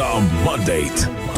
The Mandate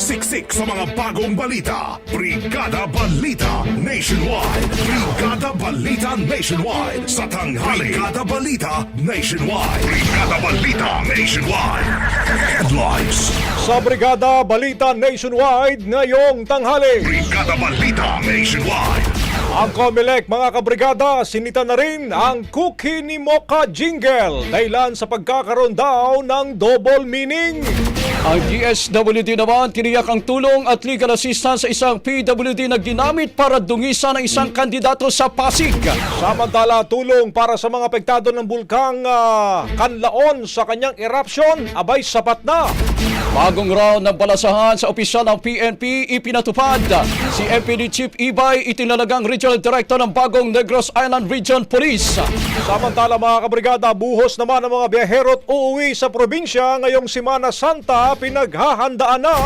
Siksik sa mga bagong balita. Brigada Balita Nationwide. Brigada Balita Nationwide sa tanghali. Brigada Balita Nationwide. Brigada Balita Nationwide. Headlines. Sa Brigada Balita Nationwide ngayong tanghali. Brigada Balita Nationwide. Ang Comelec mga kabrigada, sinita na rin ang Cookie ni Mocha Jingle dahilan sa pagkakaroon daw ng double meaning. Ang DSWD naman tiniyak ang tulong at legal assistance sa isang PWD na ginamit para dungisan ang isang kandidato sa Pasig. Samantala, tulong para sa mga apektado ng bulkang ah, Kanlaon sa kanyang eruption, abay sapat na. Bagong round ng balasahan sa opisyal ng PNP ipinatupad. Si MPD Chief Ibay itinalagang Regional Director ng bagong Negros Island Region Police. Samantala mga kabrigada, buhos naman ang mga biyahero at uuwi sa probinsya ngayong Simana Santa pinaghahandaan na.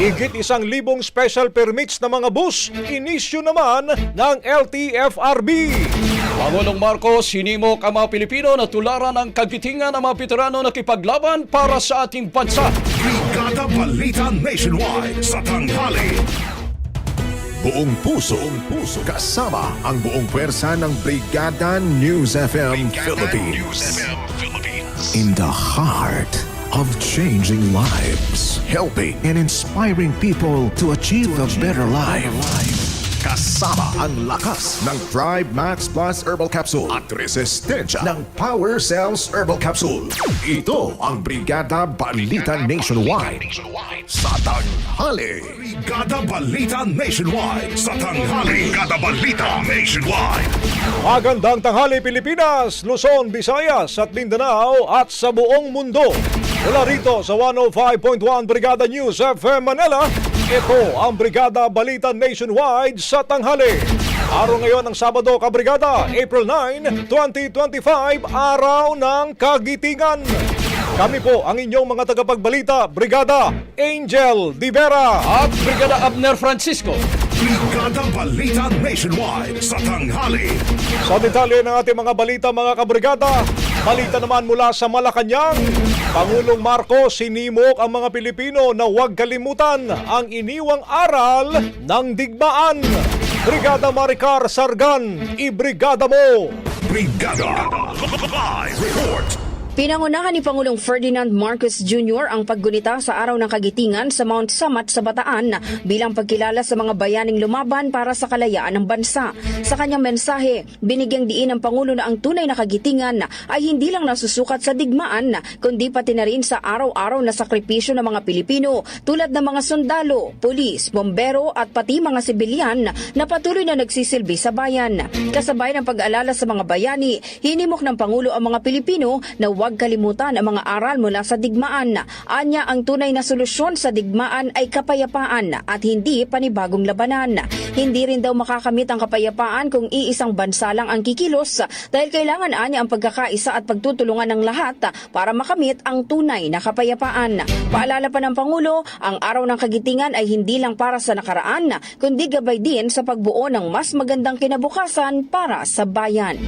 Higit isang libong special permits na mga bus, inisyu naman ng LTFRB. Pangulong Marcos hinimok ang mga Pilipino na tularan ang kagitingan ng mga veterano na kipaglaban para sa ating bansa. Brigada Balita Nationwide sa tanghali. Buong puso, buong puso, kasama ang buong pwersa ng Brigada News FM Philippines. In the heart of changing lives, helping and inspiring people to achieve a better life. Kasama ang lakas ng Thrive Max Plus Herbal Capsule at resistensya ng Power Cells Herbal Capsule. Ito ang Brigada Balita Nationwide sa tanghali. Brigada Balita Nationwide sa tanghali. Brigada Balita Nationwide. Magandang tanghali Pilipinas, Luzon, Visayas at Mindanao at sa buong mundo. Mula rito sa 105.1 Brigada News FM Manila, ito ang Brigada Balita Nationwide sa tanghali. Araw ngayon ng Sabado, Kabrigada, April 9, 2025, araw ng kagitingan. Kami po ang inyong mga tagapagbalita, Brigada Angel Divera. At Brigada Abner Francisco. Brigada Balita Nationwide sa tanghali. Sa detalye ng ating mga balita mga kabrigada, balita naman mula sa Malacanang, Pangulong Marcos sinimok ang mga Pilipino na huwag kalimutan ang iniwang aral ng digmaan. Brigada Maricar Sargan, ibrigada mo! Brigada Live Report. Pinangunahan ni Pangulong Ferdinand Marcos Jr. ang paggunita sa Araw ng Kagitingan sa Mount Samat sa Bataan bilang pagkilala sa mga bayaning lumaban para sa kalayaan ng bansa. Sa kanyang mensahe, binigyang diin ng Pangulo na ang tunay na kagitingan ay hindi lang nasusukat sa digmaan kundi pati na rin sa araw-araw na sakripisyo ng mga Pilipino tulad ng mga sundalo, pulis, bombero at pati mga sibilyan na patuloy na nagsisilbi sa bayan. Kasabay ng pag-aalala sa mga bayani, hinimok ng Pangulo ang mga Pilipino na huwag kalimutan ang mga aral mula sa digmaan. Anya ang tunay na solusyon sa digmaan ay kapayapaan at hindi panibagong labanan. Hindi rin daw makakamit ang kapayapaan kung iisang bansa lang ang kikilos dahil kailangan anya ang pagkakaisa at pagtutulungan ng lahat para makamit ang tunay na kapayapaan. Paalala pa ng Pangulo, ang araw ng kagitingan ay hindi lang para sa nakaraan, kundi gabay din sa pagbuo ng mas magandang kinabukasan para sa bayan.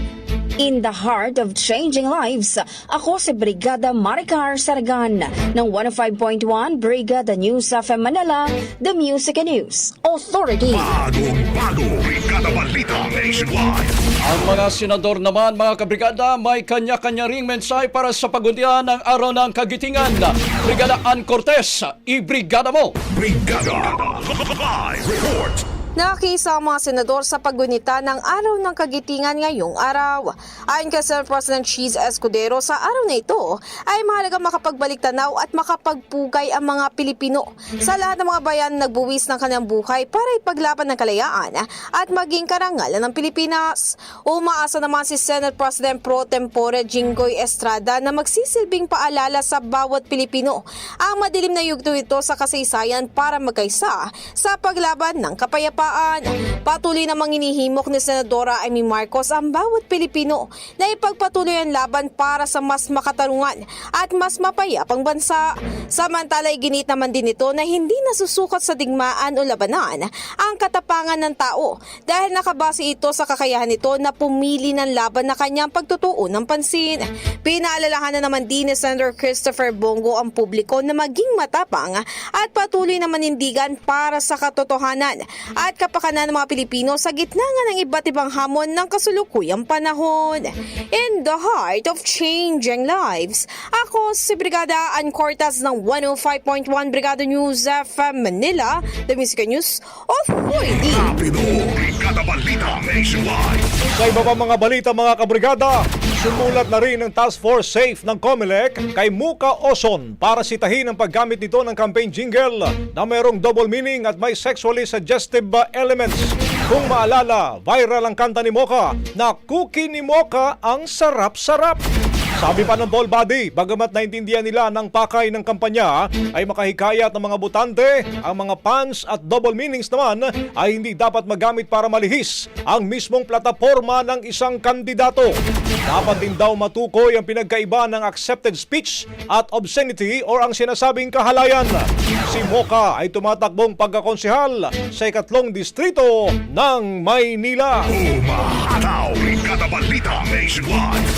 In the heart of changing lives, ako si Brigada Maricar Sargan ng 105.1 Brigada News of Manila, The Music and News Authority. Bagong bago. Brigada Balita Nationwide. Ang mga senador naman, mga kabrigada, may kanya-kanya ring mensahe para sa pagundihan ng araw ng kagitingan. Brigada Ann Cortez, ibrigada mo! Brigada Live Report. Nakisa ang mga senador sa paggunita ng araw ng kagitingan ngayong araw. Ayon kay Senate President Cheese Escudero, sa araw na ito ay mahalaga makapagbalik tanaw at makapagpugay ang mga Pilipino sa lahat ng mga bayan na nagbuwis ng kanyang buhay para ipaglaban ng kalayaan at maging karangalan ng Pilipinas. Umaasa naman si Senate President Pro Tempore Jinggoy Estrada na magsisilbing paalala sa bawat Pilipino ang madilim na yugto ito sa kasaysayan para magkaisa sa paglaban ng kapayapaan. Patuloy namang inihimok ni Senadora Amy Marcos ang bawat Pilipino na ipagpatuloy ang laban para sa mas makatarungan at mas mapayapang bansa. Samantala, iginit naman din ito na hindi nasusukat sa digmaan o labanan ang katapangan ng tao dahil nakabase ito sa kakayahan nito na pumili ng laban na kanyang pagtutuon ng pansin. Pinaalalahanan naman din ni Senator Christopher Bongo ang publiko na maging matapang at patuloy na manindigan para sa katotohanan at kapakanan ng mga Pilipino sa gitna nga ng iba't ibang hamon ng kasulukuyang panahon. In the heart of changing lives, ako si Brigada Ann Cortez ng 105.1 Brigada News FM Manila, The Music News Authority. Rapido. Brigada Balita Nationwide. Sa iba pa mga balita mga kabrigada, sumulat na rin ang Task Force Safe ng COMELEC kay Muka Oson para sitahin ang paggamit nito ng campaign jingle na mayroong double meaning at may sexually suggestive elements. Kung maalala, viral ang kanta ni Mocha na cookie ni Mocha ang sarap-sarap. Sabi pa ng ball body, bagamat naintindihan nila ng pakay ng kampanya ay makahikayat ng mga butante, ang mga fans at double meanings naman ay hindi dapat magamit para malihis ang mismong plataforma ng isang kandidato. Dapat din daw matukoy ang pinagkaiba ng accepted speech at obscenity or ang sinasabing kahalayan. Si Mocha ay tumatakbong pagkakonsehal sa ikatlong distrito ng Maynila. Umahataw. Brigada Balita Nationwide.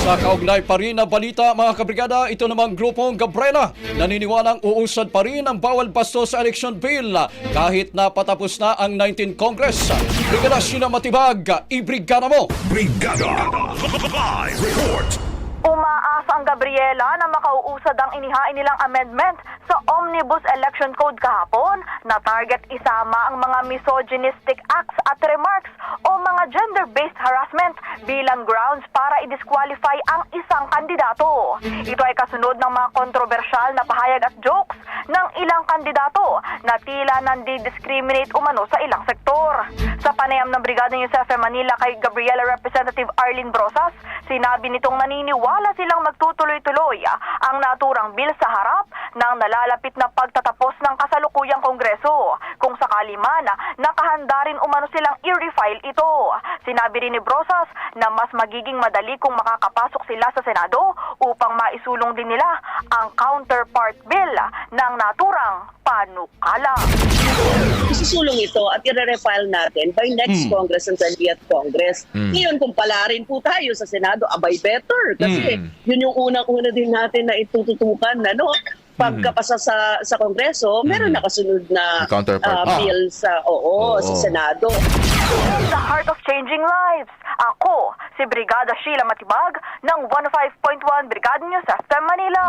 Sa kaugnay pa rin na balita mga kabrigada, ito namang grupong Gabriela naniniwalang uusad pa rin ang bawal basto sa election bill kahit na patapos na ang 19 Congress. Brigada Sina Matibag, ibrigada mo! Brigada Live Report. Umaasa ang Gabriela na makauusad ang inihain nilang amendment sa Omnibus Election Code kahapon na target isama ang mga misogynistic acts at remarks o mga gender-based harassment bilang grounds para i-disqualify ang isang kandidato. Ito ay kasunod ng mga kontrobersyal na pahayag at jokes ng ilang kandidato na tila nandi-discriminate umano sa ilang sektor. Sa panayam ng Brigada News FM Manila kay Gabriela Representative Arlene Brosas, sinabi nitong naniniwala silang magtutuloy-tuloy ah, ang naturang bill sa harap ng nalalapit na pagtatapos ng kasalukuyang kongreso. Kung sakali man, ah, nakahanda rin umano silang i-refile ito. Sinabi rin ni Brosas na mas magiging madali kung makakapasok sila sa Senado upang maisulong din nila ang counterpart bill ah, ng naturang panukala. isusulong ito at i-refile natin by next Congress and 20th Congress. Ngayon, kung palarin po tayo sa Senado, abay better. Kasi yun yung unang-una din natin na itututukan na no, pagkapasa sa sa Kongreso, meron nakasunod na Counterpart. ah, bill sa oo, sa Senado. Sa Heart of Changing Lives, ako, si Brigada Sheila Matibag ng 105.1 Brigada News FM Manila.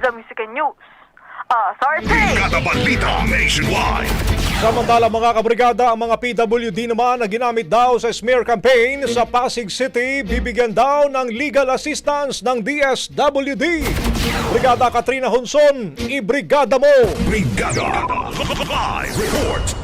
The Music and News. Ah, sorry. Brigada Balita Nationwide. Samantala mga kabrigada, ang mga PWD naman na ginamit daw sa smear campaign sa Pasig City, bibigyan daw ng legal assistance ng DSWD. Brigada Katrina Honson, ibrigada mo! Brigada Live Report.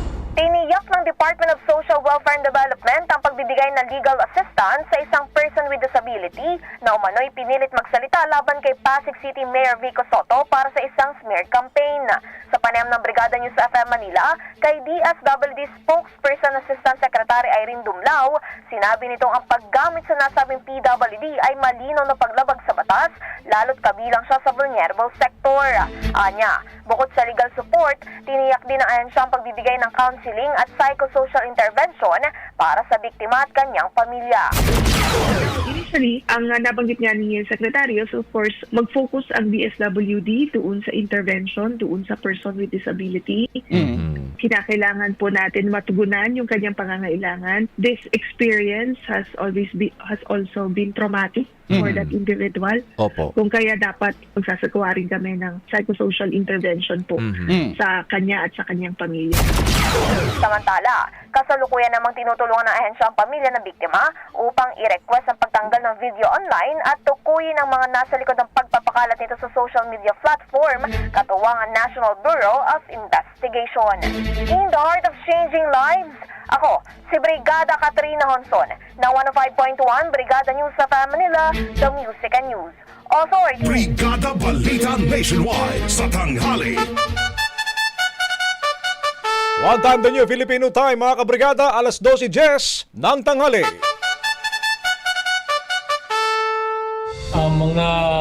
Tiniyak ng Department of Social Welfare and Development ang pagbibigay ng legal assistance sa isang person with disability na umano'y pinilit magsalita laban kay Pasig City Mayor Vico Soto para sa isang smear campaign. Sa panayam ng Brigada News FM Manila, kay DSWD Spokesperson Assistant Secretary Irene Dumlao, sinabi nitong ang paggamit sa nasabing PWD ay malinaw na paglabag sa batas, lalo't kabilang siya sa vulnerable sector. Anya, bukod sa legal support, tiniyak din ng ahensya ang pagbibigay ng counseling at psychosocial intervention para sa biktima at kanyang pamilya. Initially, ang nabanggit nga ni Secretary, so of course, mag-focus ang DSWD doon sa intervention, doon sa person with disability. Kinakailangan po natin matugunan yung kanyang pangangailangan. This experience has always be, has also been traumatic for that individual. Opo. Kung kaya dapat magsasagawa rin kami ng psychosocial intervention po sa kanya at sa kanyang pamilya. Samantala, kasalukuyan namang tinutulungan ng ahensya ang pamilya ng biktima upang i-request ang pagtanggal ng video online at tukuyin ang mga nasa likod ng pagpapakalat nito sa social media platform katuwang ang National Bureau of Investigation. In the heart of changing lives, ako, si Brigada Katrina Honson ng 105.1 Brigada News sa Manila, The Music and News Authority. Brigada Balita Nationwide sa tanghali. One time the new Filipino time mga kabrigada, alas 12.10 ng tanghali. Ang mga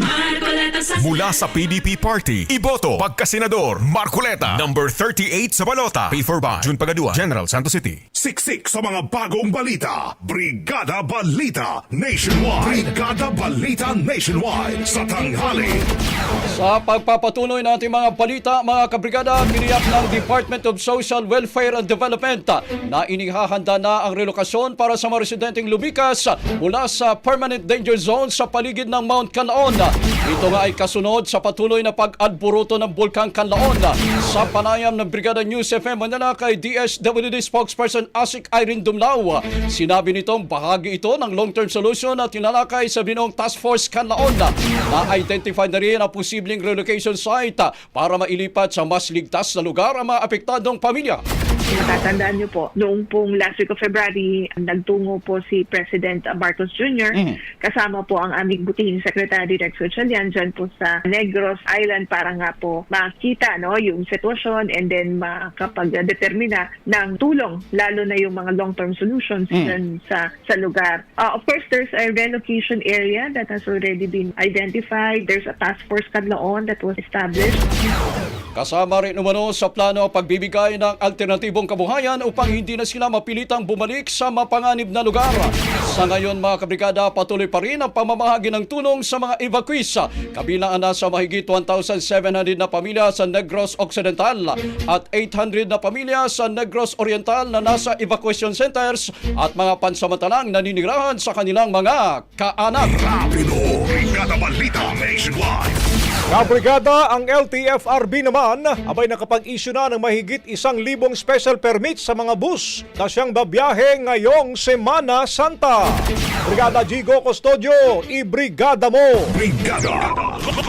Marcoleta sa Mula sa PDP Party, Iboto, Pagkasenador, Marcoleta, number 38 sa balota. Pay for by June Pagadua, General Santos City. Siksik sa mga bagong balita. Brigada Balita Nationwide. Brigada Balita Nationwide sa tanghali. Sa pagpapatuloy ng ating mga balita, mga kabrigada, tiniyak ng Department of Social Welfare and Development na inihahanda na ang relokasyon para sa mga residenteng lumikas mula sa permanent danger zone sa paligid ng Mount Canlaon. Ito nga ay kasunod sa patuloy na pag-adburuto ng Bulkang Canlaon. Sa panayam ng Brigada News FM Manila kay DSWD spokesperson Asik Irene Dumlao, sinabi nitong bahagi ito ng long-term solution na tinalakay sa binong Task Force Canlaon na identify na rin ang posibleng relocation site para mailipat sa mas ligtas na lugar ang mga apektadong pamilya. Natatandaan niyo po, noong pong last week of February, nagtungo po si President Marcos Jr. Kasama po ang aming butihing Secretary Rex Ochalian dyan po sa Negros Island para nga po makita no, yung sitwasyon and then makapag-determina ng tulong, lalo na yung mga long-term solutions dyan sa, sa lugar. Uh, of course, there's a relocation area that has already been identified. There's a task force Kadlaon that was established. Kasama rin umano sa plano pagbibigay ng alternatibong kabuhayan upang hindi na sila mapilitang bumalik sa mapanganib na lugar. Sa ngayon mga kabrigada, patuloy pa rin ang pamamahagi ng tulong sa mga evacuees. Kabilang ang nasa mahigit 1,700 na pamilya sa Negros Occidental at 800 na pamilya sa Negros Oriental na nasa evacuation centers at mga pansamantalang naninirahan sa kanilang mga kaanak. Rapido, Brigada Balita Nationwide. Kabrigada, ang LTFRB naman abay nakapag-issue na ng mahigit isang libong special permits sa mga bus na siyang babiyahe ngayong Semana Santa. Brigada Gigo Custodio, i-brigada mo! Brigada,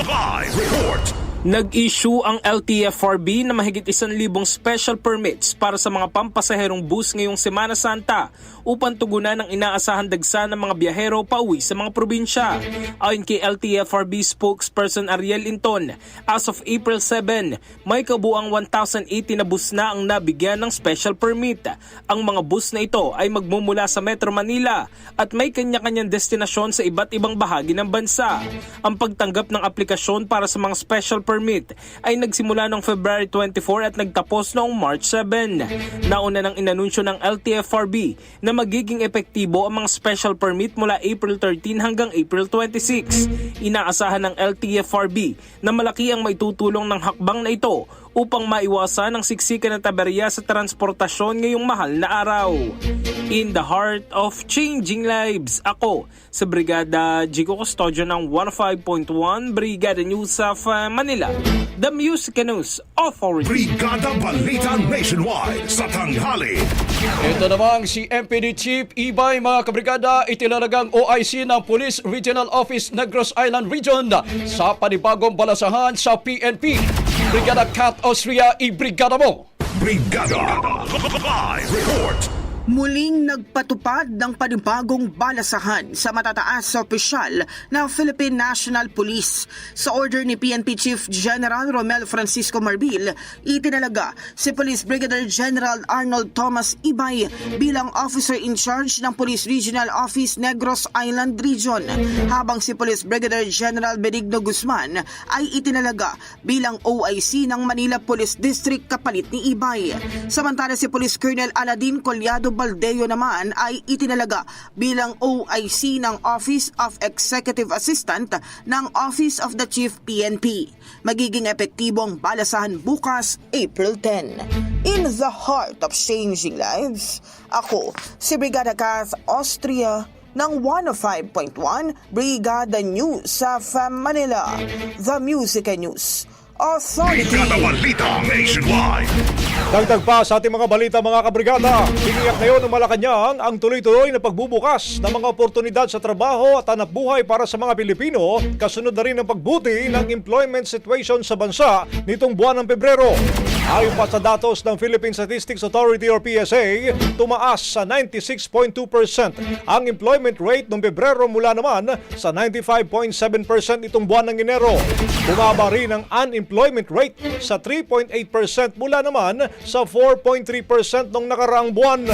live report. Nag-issue ang LTFRB na mahigit isang libong special permits para sa mga pampasaherong bus ngayong Semana Santa upang tugunan ang inaasahan dagsa ng mga biyahero pauwi sa mga probinsya. Ayon kay LTFRB spokesperson Ariel Inton, as of April 7, may kabuang 1,080 na bus na ang nabigyan ng special permit. Ang mga bus na ito ay magmumula sa Metro Manila at may kanya-kanyang destinasyon sa iba't ibang bahagi ng bansa. Ang pagtanggap ng aplikasyon para sa mga special permit ay nagsimula noong February 24 at nagtapos noong March 7. Nauna nang inanunsyo ng LTFRB na magiging epektibo ang mga special permit mula April 13 hanggang April 26. Inaasahan ng LTFRB na malaki ang maitutulong ng hakbang na ito upang maiwasan ang siksikan ng taberya sa transportasyon ngayong mahal na araw. In the heart of changing lives, ako sa Brigada Jigo Custodio ng 105.1 Brigada News of uh, Manila, the Music News Authority. Brigada Balita Nationwide sa tanghali. Ito namang si MPD Chief Ibay mga kabrigada itinalagang OIC ng Police Regional Office Negros Island Region sa panibagong balasahan sa PNP. Brigada Cat Austria, i-brigada mo! Brigada, live report. Muling nagpatupad ng panibagong balasahan sa matataas sa opisyal ng Philippine National Police. Sa order ni PNP Chief General Romel Francisco Marbil, itinalaga si Police Brigadier General Arnold Thomas Ibay bilang Officer in Charge ng Police Regional Office Negros Island Region, habang si Police Brigadier General Benigno Guzman ay itinalaga bilang OIC ng Manila Police District kapalit ni Ibay. Samantala si Police Colonel Aladin Collado Baldeo naman ay itinalaga bilang OIC ng Office of Executive Assistant ng Office of the Chief PNP. Magiging epektibong balasahan bukas, April 10. In the heart of changing lives, ako si Brigada Kath Austria ng 105.1 Brigada News sa Manila, The Music News Authority. Brigada Balita Nationwide. Dagdag pa sa ating mga balita mga kabrigada, tiniyak ngayon ng Malacanang ang tuloy-tuloy na pagbubukas ng mga oportunidad sa trabaho at hanap buhay para sa mga Pilipino, kasunod na rin ng pagbuti ng employment situation sa bansa nitong buwan ng Pebrero. Ayon pa sa datos ng Philippine Statistics Authority or PSA, tumaas sa 96.2% ang employment rate noong Pebrero mula naman sa 95.7% itong buwan ng Enero. Bumaba rin ang unemployment rate sa 3.8% mula naman sa 4.3% noong nakaraang buwan.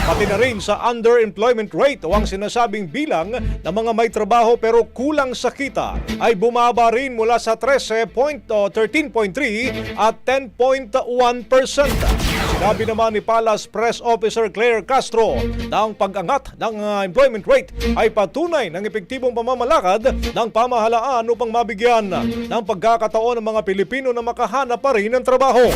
Pati na rin sa underemployment rate o ang sinasabing bilang ng mga may trabaho pero kulang sa kita ay bumaba rin mula sa 13.13.3 at 10.1%. Sinabi naman ni Palace Press Officer Claire Castro na ang pag-angat ng uh, employment rate ay patunay ng epektibong pamamalakad ng pamahalaan upang mabigyan ng pagkakataon ng mga Pilipino na makahanap pa rin ng trabaho.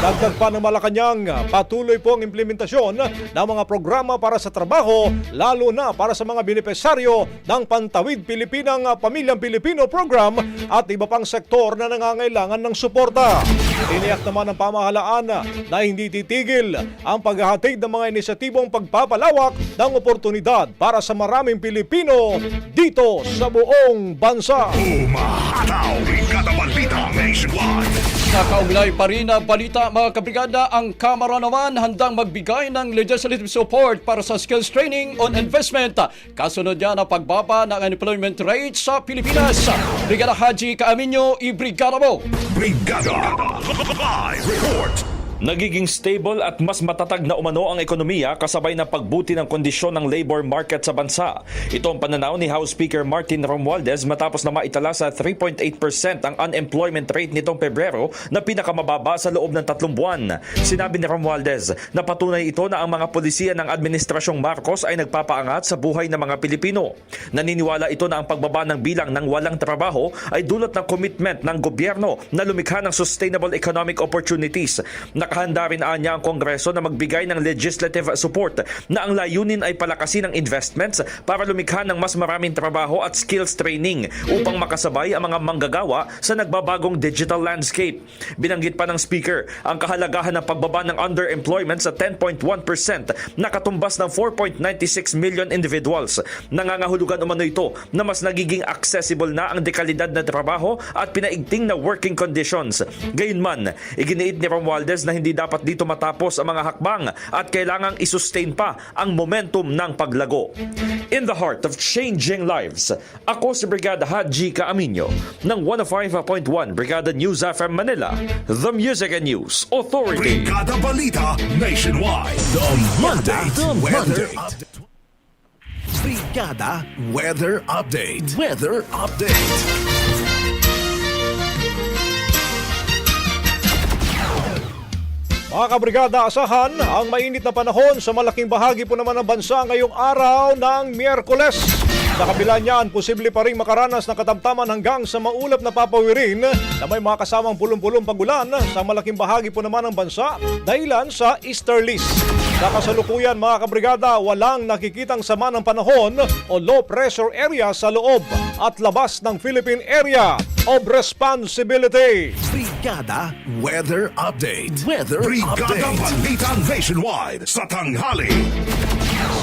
Dagdag pa ng Malacanang, patuloy po ang implementasyon ng mga programa para sa trabaho, lalo na para sa mga benepisaryo ng Pantawid Pilipinang Pamilyang Pilipino Program at iba pang sektor na nangangailangan ng suporta. Tiniyak naman ng pamahalaan na hindi titigil ang paghahatid ng mga inisyatibong pagpapalawak ng oportunidad para sa maraming Pilipino dito sa buong bansa. Umahataw, Brigada Balita Nationwide. Nakaugnay pa rin na balita mga kabrigada, ang Kamara naman handang magbigay ng legislative support para sa skills training on investment. Kasunod yan ang pagbaba ng unemployment rate sa Pilipinas. Brigada Haji Kaaminyo, i-brigada mo! Brigada, live report. Nagiging stable at mas matatag na umano ang ekonomiya kasabay ng pagbuti ng kondisyon ng labor market sa bansa. Ito ang pananaw ni House Speaker Martin Romualdez matapos na maitala sa 3.8% ang unemployment rate nitong Pebrero na pinakamababa sa loob ng tatlong buwan. Sinabi ni Romualdez na patunay ito na ang mga polisiya ng Administrasyong Marcos ay nagpapaangat sa buhay ng mga Pilipino. Naniniwala ito na ang pagbaba ng bilang ng walang trabaho ay dulot ng commitment ng gobyerno na lumikha ng sustainable economic opportunities. Nakahanda rin anya ang Kongreso na magbigay ng legislative support na ang layunin ay palakasin ang investments para lumikha ng mas maraming trabaho at skills training upang makasabay ang mga manggagawa sa nagbabagong digital landscape. Binanggit pa ng speaker ang kahalagahan ng pagbaba ng underemployment sa 10.1% na katumbas ng 4.96 million individuals. Nangangahulugan umano ito na mas nagiging accessible na ang dekalidad na trabaho at pinaigting na working conditions. Gayunman, iginiit ni Romualdez na hindi dapat dito matapos ang mga hakbang at kailangang isustain pa ang momentum ng paglago. In the heart of changing lives, ako si Brigada Haji Kaaminyo ng 105.1 Brigada News FM Manila, The Music and News Authority. Brigada Balita Nationwide. The Monday Weather Update. Brigada Weather Update. Weather Update. Mga kabrigada, asahan ang mainit na panahon sa malaking bahagi po naman ng bansa ngayong araw ng Miyerkules. Sa kabila niyan, posible pa rin makaranas ng katamtaman hanggang sa maulap na papawirin na may mga kasamang pulong-pulong pagulan sa malaking bahagi po naman ng bansa dahilan sa easterlies. Sa kasalukuyan mga kabrigada, walang nakikitang sama ng panahon o low pressure area sa loob at labas ng Philippine Area of Responsibility. Brigada Weather Update. Weather Brigada Balita Nationwide sa tanghali.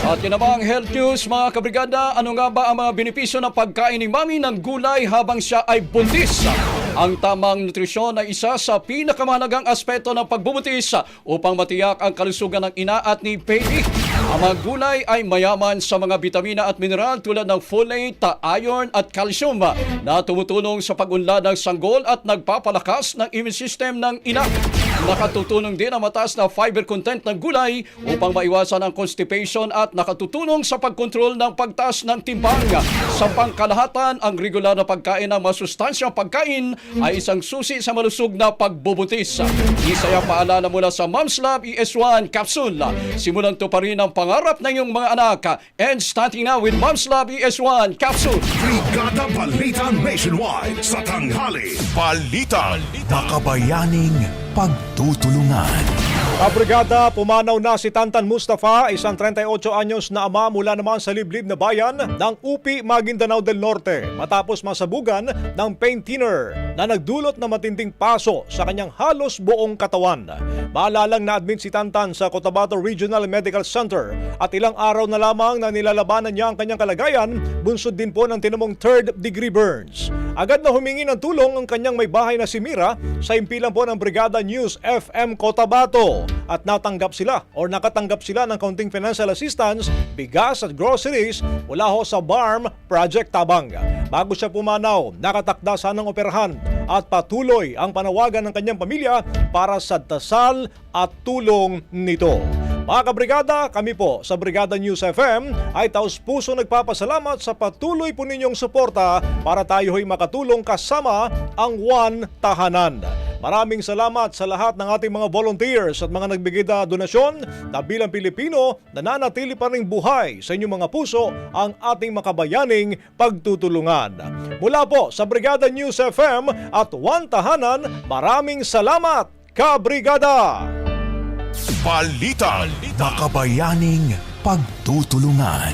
At yun namang health news mga kabrigada, ano nga ba ang mga benepisyo ng pagkain ni mami ng gulay habang siya ay buntis? Ang tamang nutrisyon ay isa sa pinakamahalagang aspeto ng pagbubuntis upang matiyak ang kalusugan ng ina at ni baby. Ang mga gulay ay mayaman sa mga bitamina at mineral tulad ng folate, iron at calcium na tumutulong sa pag-unlad ng sanggol at nagpapalakas ng immune system ng ina. Nakatutulong din ang mataas na fiber content ng gulay upang maiwasan ang constipation at nakatutulong sa pagkontrol ng pagtaas ng timbang. Sa pangkalahatan, ang regular na pagkain ng masustansyang pagkain ay isang susi sa malusog na pagbubuntis. Isaya paalala mula sa Mom's Lab ES1 Capsule. Simulan to pa rin ang pangarap ng iyong mga anak. And starting now with Mom's Lab ES1 Capsule. Brigada Balita Nationwide sa tanghali. Balita. Makabayaning pagtutulungan. Kabrigada, pumanaw na si Tantan Mustafa, isang 38 anyos na ama mula naman sa liblib na bayan ng Upi, Maguindanao del Norte matapos masabugan ng pain thinner na nagdulot na matinding paso sa kanyang halos buong katawan. Maalalang na-admit si Tantan sa Cotabato Regional Medical Center at ilang araw na lamang na nilalabanan niya ang kanyang kalagayan, bunsod din po ng tinamong third degree burns. Agad na humingi ng tulong ang kanyang may bahay na si Mira sa impilan po ng Brigada News FM Cotabato at natanggap sila or nakatanggap sila ng kaunting financial assistance, bigas at groceries mula ho sa BARM Project Tabang. Bago siya pumanaw, nakatakda sanang operahan at patuloy ang panawagan ng kanyang pamilya para sa dasal at tulong nito. Mga kabrigada, kami po sa Brigada News FM ay taos puso nagpapasalamat sa patuloy po ninyong suporta para tayo ay makatulong kasama ang One Tahanan. Maraming salamat sa lahat ng ating mga volunteers at mga nagbigay na donasyon na bilang Pilipino nananatili pa rin buhay sa inyong mga puso ang ating makabayaning pagtutulungan. Mula po sa Brigada News FM at One Tahanan, maraming salamat, Kabrigada! Balita. Makabayaning pagtutulungan.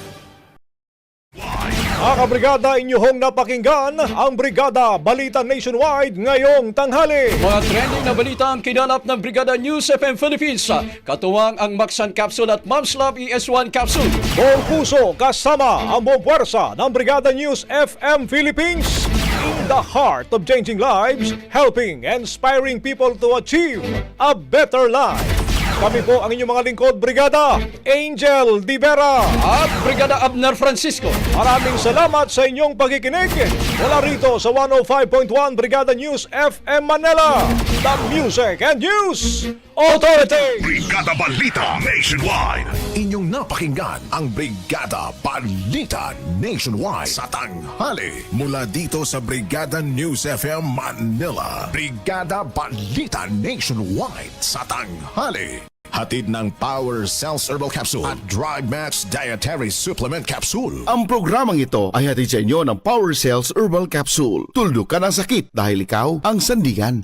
Mga kabrigada, inyong napakinggan ang Brigada Balita Nationwide ngayong tanghali. Mga trending na balita ang kinalap ng Brigada News FM Philippines. Katuwang ang Maxan Capsule at Mom's Love ES1 Capsule. Buong puso kasama ang buong puwersa ng Brigada News FM Philippines. in the heart of changing lives, helping inspiring people to achieve a better life. Kami po ang inyong mga lingkod, Brigada Angel Di Vera. At Brigada Abner Francisco. Maraming salamat sa inyong pagkikinig. Mula rito sa 105.1 Brigada News FM Manila, the Music and News Authority. Brigada Balita Nationwide. Inyong napakinggan ang Brigada Balita Nationwide sa tanghali. Mula dito sa Brigada News FM Manila. Brigada Balita Nationwide sa tanghali. Hatid ng Power Cells Herbal Capsule at Dry Match Dietary Supplement Capsule. Ang programang ito ay hatid sa inyo ng Power Cells Herbal Capsule. Tuldok ka ng sakit dahil ikaw ang sandigan.